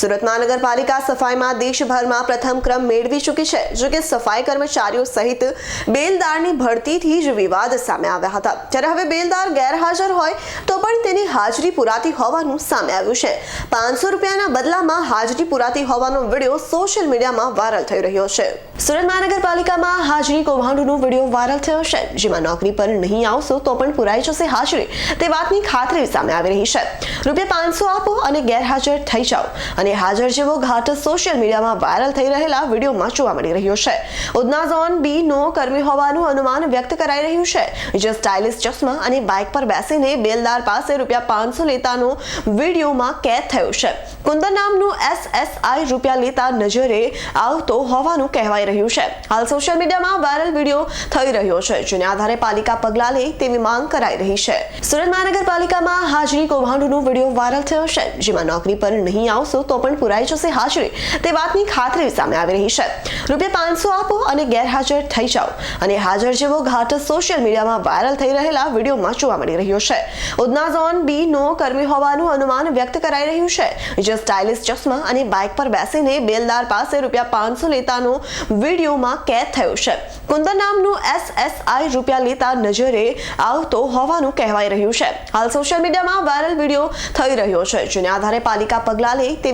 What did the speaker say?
સુરત મહાનગરપાલિકા સફાઈમાં દેશભરમાં પ્રથમ ક્રમ મેળવી ચૂકી છે, જો કે સફાઈ કર્મચારીઓ સહિત બેલદારની ભરતીથી જ વિવાદ સામે આવ્યા હતા. જ્યારે હવે બેલદાર ગેરહાજર હોય, તો પણ તેની હાજરી પુરાતી હોવાનું સામે આવ્યું છે. પાંચસો રૂપિયાના બદલામાં હાજરી પુરાતી હોવાનો વીડિયો સોશિયલ મીડિયામાં વાયરલ થઈ રહ્યો છે. સુરત મહાનગરપાલિકામાં હાજરી કૌભાંડનો વીડિયો વાયરલ થયો છે. જેમાં નોકરી પર નહીં આવશો, તો પણ પુરાઈ જશે હાજરી. તે વાતની ખાતરી સામે આવી રહી છે. રૂપિયા પાંચસો આપો અને ગેરહાજર થઈ જાઓ. અને હાજર જેવો ઘાટ સોશિયલ મીડિયામાં વાયરલ થઈ રહેલા વિડીયોમાં જોવા મળી રહ્યો છે. ઉધના ઝોન બી નો કર્મી હોવાનું અનુમાન વ્યક્ત કરાઈ રહ્યું છે. જે સ્ટાઇલિશ ચશ્મા અને બાઇક પર બેસીને બેલદાર પાસે રૂપિયા પાંચસો લેતાનો વિડીયોમાં કેદ થયો છે. કુંદન નામનું એસએસઆઈ રૂપિયા લેતા નજરે આવતો હોવાનું કહેવાય રહ્યું છે. હાલ સોશિયલ મીડિયામાં વાયરલ વીડિયો થઈ રહ્યો છે, જેને આધારે પાલિકા પગલાં લે તેવી માંગ કરાઈ રહી છે. સુરત મહાનગરપાલિકામાં હાજરી કૌભાંડનો વીડિયો વાયરલ થયો છે, જેમાં નોકરી પર નહીં આવશો તો પણ પુરાઈ જશે હાજરી. તે વાતની ખાતરી સામે આવી રહી છે. રૂપિયા પાંચસો આપો અને ગેરહાજર થઈ જાઓ. અને હાજર જેવો ઘાટ સોશિયલ મીડિયામાં વાયરલ થઈ રહેલા વિડીયોમાં જોવા મળી રહ્યો છે. ઉધના ઝોન બી નો કર્મી હોવાનું અનુમાન વ્યક્ત કરાઈ રહ્યું છે. જે સ્ટાઇલિશ ચશ્મા અને બાઇક પર બેસીને બેલદાર પાસે રૂપિયા પાંચસો લેતાનો વિડીયોમાં કેદ થયો છે. કુંદન નામનું એસએસઆઈ રૂપિયા લેતા નજરે આવતો હોવાનું કહેવાય રહ્યું છે. હાલ સોશિયલ મીડિયામાં વાયરલ વીડિયો થઈ રહ્યો છે, જેને આધારે પાલિકા પગલાં લે